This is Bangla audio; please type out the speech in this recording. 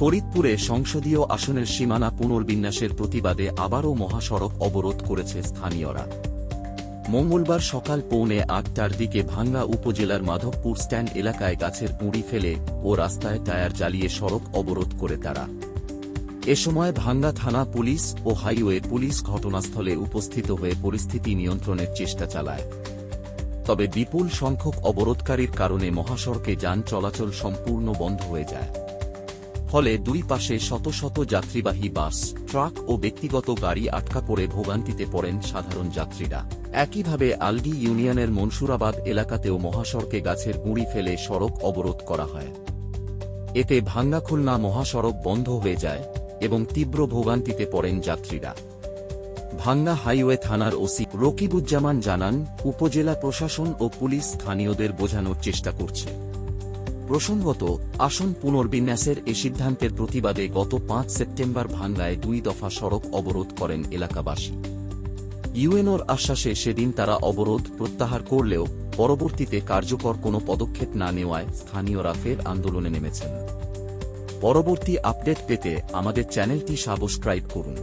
ফরিদপুরে সংসদীয় আসনের সীমানা পুনর্বিন্যাসের প্রতিবাদে আবারও মহাসড়ক অবরোধ করেছে স্থানীয়রা। মঙ্গলবার সকাল পৌনে আটটার দিকে ভাঙ্গা উপজেলার মাধবপুর স্ট্যান্ড এলাকায় গাছের পুঁড়ি ফেলে ও রাস্তায় টায়ার জ্বালিয়ে সড়ক অবরোধ করে তারা। এ সময় ভাঙ্গা থানা পুলিশ ও হাইওয়ে পুলিশ ঘটনাস্থলে উপস্থিত হয়ে পরিস্থিতি নিয়ন্ত্রণের চেষ্টা চালায়। তবে বিপুল সংখ্যক অবরোধকারীর কারণে মহাসড়কে যান চলাচল সম্পূর্ণ বন্ধ হয়ে যায়। ফলে দুই পাশে শত শত যাত্রীবাহী বাস, ট্রাক ও ব্যক্তিগত গাড়ি আটকা পড়ে ভোগান্তিতে পড়েন সাধারণ যাত্রীরা। একইভাবে আলডি ইউনিয়নের মনসুরাবাদ এলাকাতেও মহাসড়কে গাছের গুঁড়ি ফেলে সড়ক অবরোধ করা হয়। এতে ভাঙ্গা খুলনা মহাসড়ক বন্ধ হয়ে যায় এবং তীব্র ভোগান্তিতে পড়েন যাত্রীরা। ভাঙ্গা হাইওয়ে থানার ওসি রকিবুজ্জামান জানান, উপজেলা প্রশাসন ও পুলিশ স্থানীয়দের বোঝানোর চেষ্টা করছে। প্রসঙ্গত, আসন পুনর্বিন্যাসের এ সিদ্ধান্তের প্রতিবাদে গত পাঁচ সেপ্টেম্বর ভাঙ্গায় দুই দফা সড়ক অবরোধ করেন এলাকাবাসী। ইউএনওর আশ্বাসে সেদিন তারা অবরোধ প্রত্যাহার করলেও, পরবর্তীতে কার্যকর কোনো পদক্ষেপ না নেওয়ায় স্থানীয়রা ফের আন্দোলনে নেমেছেন। পরবর্তী আপডেট পেতে আমাদের চ্যানেলটি সাবস্ক্রাইব করুন।